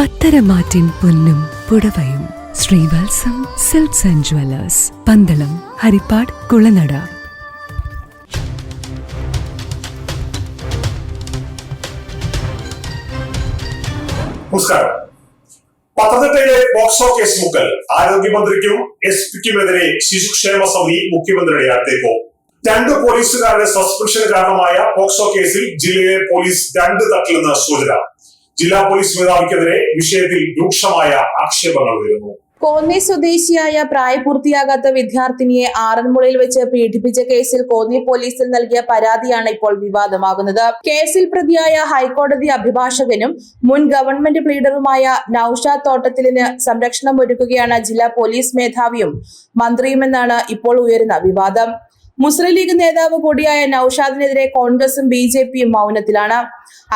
പത്തരമാറ്റിൻ പൊന്നും പുടവയും. Sreevalsam silks and jewellers Pandalam Harippad Kulanada. നമസ്കാരം. പത്തനംതിട്ടയിലെ പോക്സോ കേസ് മുക്കൽ ആരോഗ്യമന്ത്രിക്കും എസ് പിക്കുമെതിരെ ശിശുക്ഷേമ സമിതി മുഖ്യമന്ത്രിയുടെ അടുത്തേക്കോ? രണ്ട് പോലീസുകാരുടെ സസ്പെൻഷന് കാരണമായ പോക്സോ കേസിൽ ജില്ലയിലെ പോലീസ് രണ്ട് തട്ടിലെന്ന് സൂചന. ജില്ലാ പോലീസ് മേധാവിക്കെതിരെ വിഷയത്തിൽ രൂക്ഷമായ ആക്ഷേപങ്ങൾ ഉയരുന്നു കോന്നി സ്വദേശിയായ പ്രായപൂർത്തിയാകാത്ത വിദ്യാർത്ഥിനിയെ ആറന്മുളയിൽ വെച്ച് പീഡിപ്പിച്ച കേസിൽ കോന്നി പോലീസിൽ നൽകിയ പരാതിയാണ് ഇപ്പോൾ വിവാദമാകുന്നത്. കേസിൽ പ്രതിയായ ഹൈക്കോടതി അഭിഭാഷകനും മുൻ ഗവൺമെന്റ് പ്ലീഡറുമായ നൌഷാദ് തോട്ടത്തിലിന് സംരക്ഷണം ഒരുക്കുകയാണ് ജില്ലാ പോലീസ് മേധാവിയും മന്ത്രിയുമെന്നാണ് ഇപ്പോൾ ഉയരുന്ന വിവാദം. മുസ്ലിം ലീഗ് നേതാവ് കൂടിയായ നൌഷാദിനെതിരെ കോൺഗ്രസും ബി മൗനത്തിലാണ്.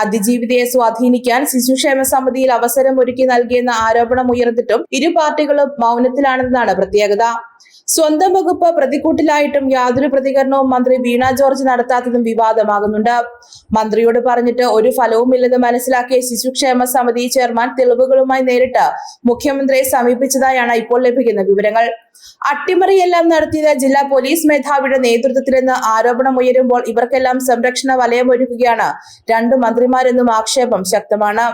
അതിജീവിതയെ സ്വാധീനിക്കാൻ ശിശുക്ഷേമ സമിതിയിൽ അവസരം ഒരുക്കി നൽകിയെന്ന ആരോപണം ഉയർന്നിട്ടും ഇരു പാർട്ടികളും മൗനത്തിലാണെന്നാണ് പ്രത്യേകത. സ്വന്തം വകുപ്പ് പ്രതിക്കൂട്ടിലായിട്ടും യാതൊരു പ്രതികരണവും മന്ത്രി വീണ ജോർജ് നടത്താത്തതും വിവാദമാകുന്നുണ്ട്. മന്ത്രിയോട് പറഞ്ഞിട്ട് ഒരു ഫലവുമില്ലെന്ന് മനസ്സിലാക്കിയ ശിശുക്ഷേമ സമിതി ചെയർമാൻ തെളിവുകളുമായി നേരിട്ട് മുഖ്യമന്ത്രിയെ സമീപിച്ചതായാണ് ഇപ്പോൾ ലഭിക്കുന്ന വിവരങ്ങൾ. അട്ടിമറിയെല്ലാം നടത്തിയത് ജില്ലാ പോലീസ് മേധാവിയുടെ നേതൃത്വത്തിലെന്ന് ആരോപണം ഉയരുമ്പോൾ ഇവർക്കെല്ലാം സംരക്ഷണ വലയം ഒരുക്കുകയാണ്. രണ്ട് മന്ത്രിമാരെന്നും ആക്ഷേപം ശക്തമാണ്.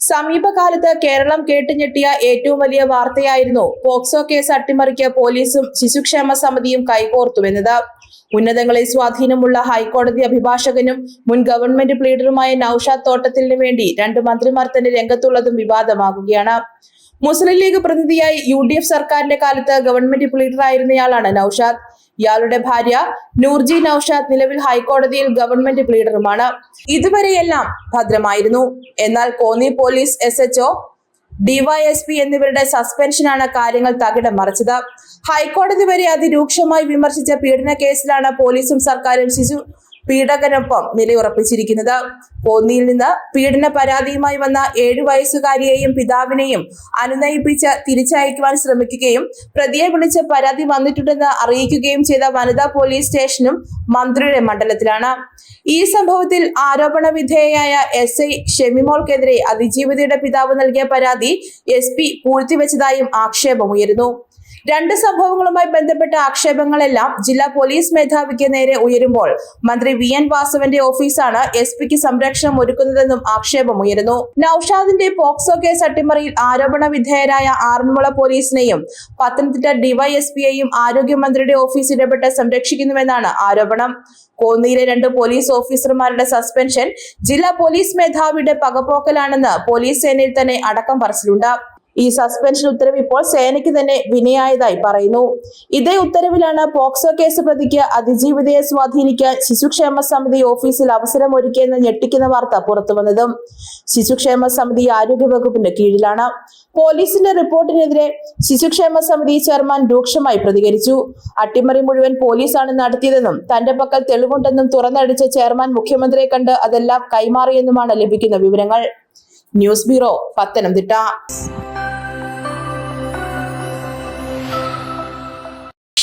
സമീപകാലത്ത് കേരളം കേട്ടുഞെട്ടിയ ഏറ്റവും വലിയ വാർത്തയായിരുന്നു പോക്സോ കേസ് അട്ടിമറിക്ക് പോലീസും ശിശുക്ഷേമ സമിതിയും കൈകോർത്തു കൈകോർത്തുവെന്നത്. ഉന്നതങ്ങളിൽ സ്വാധീനമുള്ള ഹൈക്കോടതി അഭിഭാഷകനും മുൻ ഗവൺമെന്റ് പ്ലീഡറുമായ നൌഷാദ് തോട്ടത്തിലിനു വേണ്ടി രണ്ട് മന്ത്രിമാർ തന്നെ രംഗത്തുള്ളതും വിവാദമാകുകയാണ്. മുസ്ലിം ലീഗ് പ്രതിനിധിയായി യു ഡി എഫ് സർക്കാരിന്റെ കാലത്ത് ഗവൺമെന്റ് പ്ലീഡറായിരുന്നയാളാണ് നൌഷാദ്. ഇയാളുടെ ഭാര്യ നൂർജി നൌഷാദ് നിലവിൽ ഹൈക്കോടതിയിൽ ഗവൺമെന്റ് പ്ലീഡറുമാണ്. ഇതുവരെയെല്ലാം ഭദ്രമായിരുന്നു. എന്നാൽ Konni police S HO DYSP എന്നിവരുടെ സസ്പെൻഷനാണ് കാര്യങ്ങൾ തകിടം മറിച്ചത്. ഹൈക്കോടതി വരെ അതിരൂക്ഷമായി വിമർശിച്ച പീഡന കേസിലാണ് പോലീസും സർക്കാരും ശിശു പീഡകനൊപ്പം നിലയുറപ്പിച്ചിരിക്കുന്നത്. കോന്നിയിൽ നിന്ന് പീഡന പരാതിയുമായി വന്ന ഏഴു വയസ്സുകാരിയെയും പിതാവിനെയും അനുനയിപ്പിച്ച് തിരിച്ചയക്കുവാൻ ശ്രമിക്കുകയും പ്രതിയെ വിളിച്ച് പരാതി വന്നിട്ടുണ്ടെന്ന് അറിയിക്കുകയും ചെയ്ത വനിതാ പോലീസ് സ്റ്റേഷനും മന്ത്രിയുടെ മണ്ഡലത്തിലാണ്. ഈ സംഭവത്തിൽ ആരോപണ വിധേയയായ എസ് ഐ ഷെമിമോൾക്കെതിരെ അതിജീവിതയുടെ പിതാവ് നൽകിയ പരാതി എസ് പി പൂഴ്ത്തിവെച്ചതായും ആക്ഷേപമുയരുന്നു. രണ്ട് സംഭവങ്ങളുമായി ബന്ധപ്പെട്ട ആക്ഷേപങ്ങളെല്ലാം ജില്ലാ പോലീസ് മേധാവിക്ക് നേരെ ഉയരുമ്പോൾ മന്ത്രി വി എൻ വാസവന്റെ ഓഫീസാണ് എസ് പിക്ക് സംരക്ഷണം ഒരുക്കുന്നതെന്നും ആക്ഷേപം ഉയരുന്നു. നൌഷാദിന്റെ പോക്സോ കേസ് അട്ടിമറിയിൽ ആരോപണ വിധേയരായ ആറന്മുള പോലീസിനെയും പത്തനംതിട്ട ഡിവൈഎസ്പിയെയും ആരോഗ്യമന്ത്രിയുടെ ഓഫീസ് ഇടപെട്ട് സംരക്ഷിക്കുന്നുവെന്നാണ് ആരോപണം. കോന്നിയിലെ രണ്ട് പോലീസ് ഓഫീസർമാരുടെ സസ്പെൻഷൻ ജില്ലാ പോലീസ് മേധാവിയുടെ പകപോക്കലാണെന്ന് പോലീസ് സേനയിൽ തന്നെ അടക്കം പറച്ചിലുണ്ട്. ഈ സസ്പെൻഷൻ ഉത്തരവ് ഇപ്പോൾ സേനയ്ക്ക് തന്നെ വിനയായതായി പറയുന്നു. ഇതേ ഉത്തരവിലാണ് പോക്സോ കേസ് പ്രതിക്ക് അതിജീവിതയെ സ്വാധീനിക്കാൻ ശിശുക്ഷേമ സമിതി ഓഫീസിൽ അവസരം ഒരുക്കിയെന്ന് ഞെട്ടിക്കുന്ന വാർത്ത പുറത്തുവന്നത്. ശിശുക്ഷേമ സമിതി ആരോഗ്യ വകുപ്പിന്റെ കീഴിലാണ്. പോലീസിന്റെ റിപ്പോർട്ടിനെതിരെ ശിശുക്ഷേമ സമിതി ചെയർമാൻ രൂക്ഷമായി പ്രതികരിച്ചു. അട്ടിമറി മുഴുവൻ പോലീസാണ് നടത്തിയതെന്നും തന്റെ പക്കൽ തെളിവുണ്ടെന്നും തുറന്നടിച്ച ചെയർമാൻ മുഖ്യമന്ത്രിയെ കണ്ട് അതെല്ലാം കൈമാറിയെന്നുമാണ് ലഭിക്കുന്ന വിവരങ്ങൾ. News bureau Pathanamthitta.